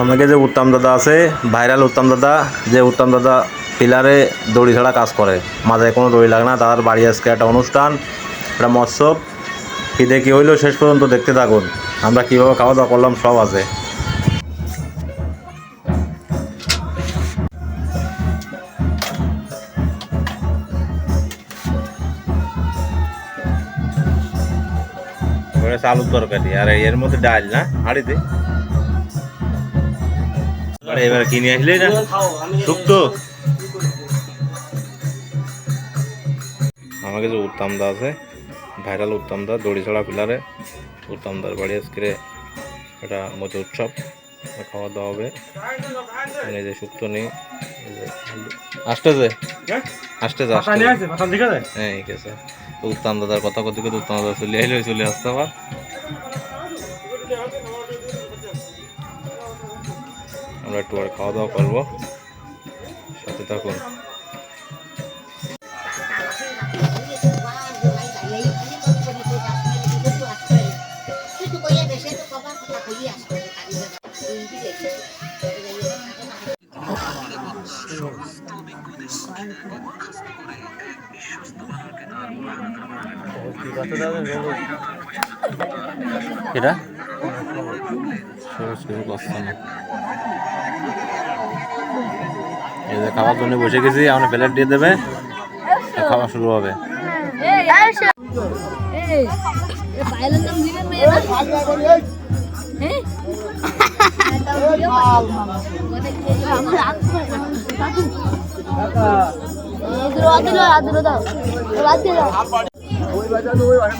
আমাকে যে উত্তম দাদা আছে ভাইরাল উত্তম দাদা, যে উত্তম দাদা পিলারে দড়ি ছাড়া কাজ করে। মাথায় কোনো দড়ি লাগে না, তার বাড়ি আজকে একটা অনুষ্ঠান, একটা মৎসব কী দেখি হইল শেষ পর্যন্ত দেখতে থাকুন। আমরা কীভাবে খাওয়া দাওয়া করলাম সব আছে। আলুর তরকারি, আর এর মধ্যে ডাল না? হাড়িতে? আরে এবার কিনে আসলে না শুক্তো আমাকে যে উত্তম দা আছে ভাইরাল উত্তম দা দড়ি ছড়া পিলারে উত্তম দার বাড়ি আজকে এটা মতো উৎসব খাওয়া দাওয়া হবে। এই যে শুক্তো নেই আসতেছে আসতেছে আসতেছে হ্যাঁ ঠিক আছে। উত্তম দাদার কথা কথা কথা উত্তম দাদা চলে আইলে চলে আসতে আবার। আমরা একটু আর খাওয়া দাওয়া করব। সাথে থাকুন। এটা? এই যে খাওয়ার জন্য বসে গেছি, আমরা প্লেট দিয়ে দেবে খাওয়া শুরু হবে।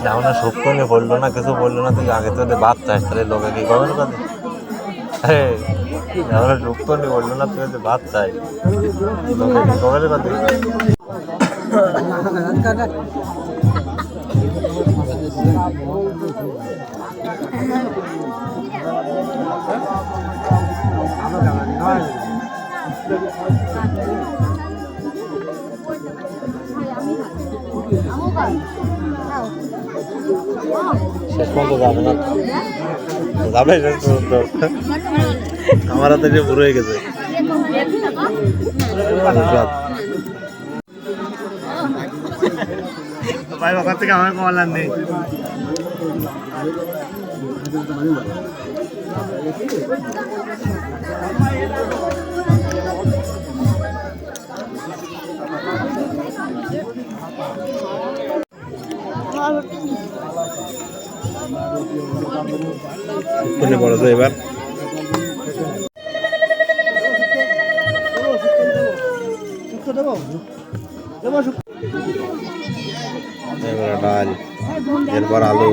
এখন সত্য নিয়ে বলল না, কিছু বলল না তুই আগে তো ভাত চাস, তাহলে লোকে কি করবে? এখন সত্য নিয়ে বলল না যদি ভাত চাই। লোকে কি করবে না তুই শেষ পর্যন্ত যাবে না। যাবে শেষ পর্যন্ত। আমার হাতে যে হয়ে গেছে। ভাই ওখান থেকে আমার কমালার নেই। কোনে পড়েছে এবার? এবার ডাল এরপর আলু।